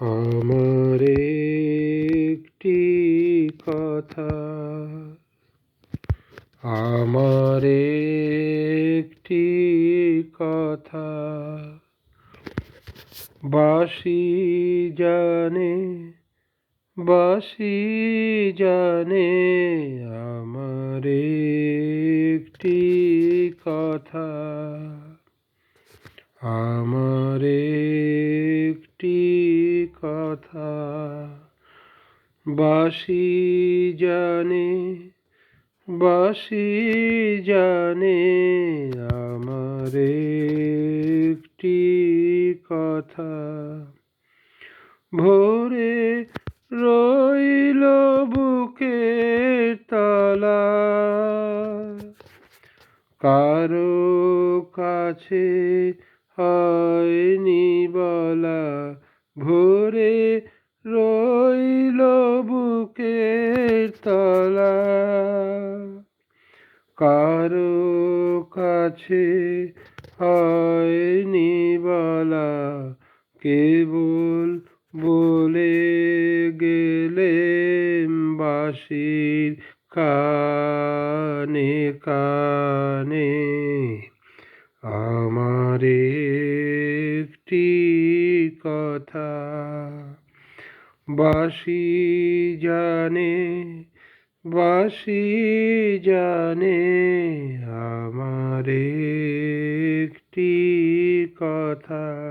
আমার একটি কথা। আমার একটি কথা। বাসি জানে বাসি জানে আমার একটি কথা। আমার বাসি জানে বাসি জানে আমার একটি কথা। ভোরে রইল বুকে তলা, কারও কাছে হয়নি বলা। ভোরে রইল বুকের তলা। কারও কাছে হয়নি বলা, কেবল বলে গেলে বাসির কানে কানে। আমার একটি কথা বাসি জানে বাসি জানে আমার একটি কথা।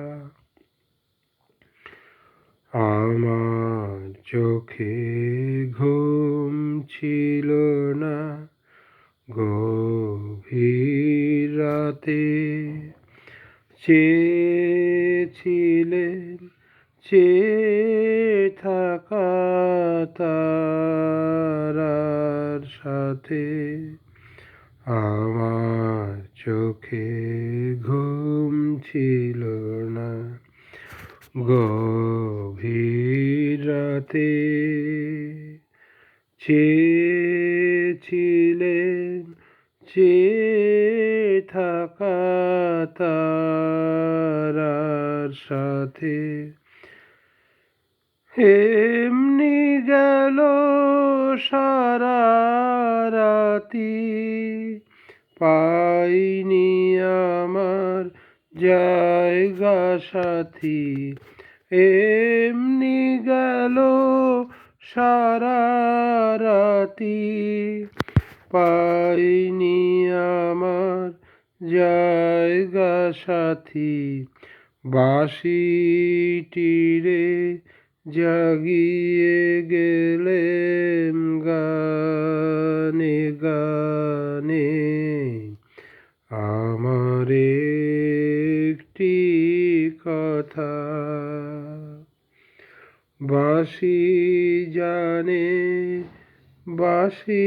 আমার চোখে ঘুম ছিল না গভীর রাতে। চেয়েছিলেন চেয়ে থাকা তারার সাথে আমার চোখে ঘুম ছিল না। গভীর রাতে চেয়েছিলেন চেয়ে থাকা তারার সাথে এমনি গেল সারা রাতি, পাইনি আমার জায়গা সাথী। এমনি গেল সারা রাতি, পাইনি আমার জায়গা সাথী। বাঁশিটিরে জাগিয়ে গেলে গানে গানে। আমার একটি কথা বাসি জানে বাসি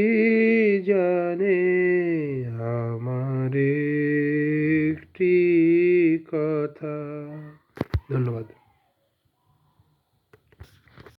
জানে আমার একটি কথা।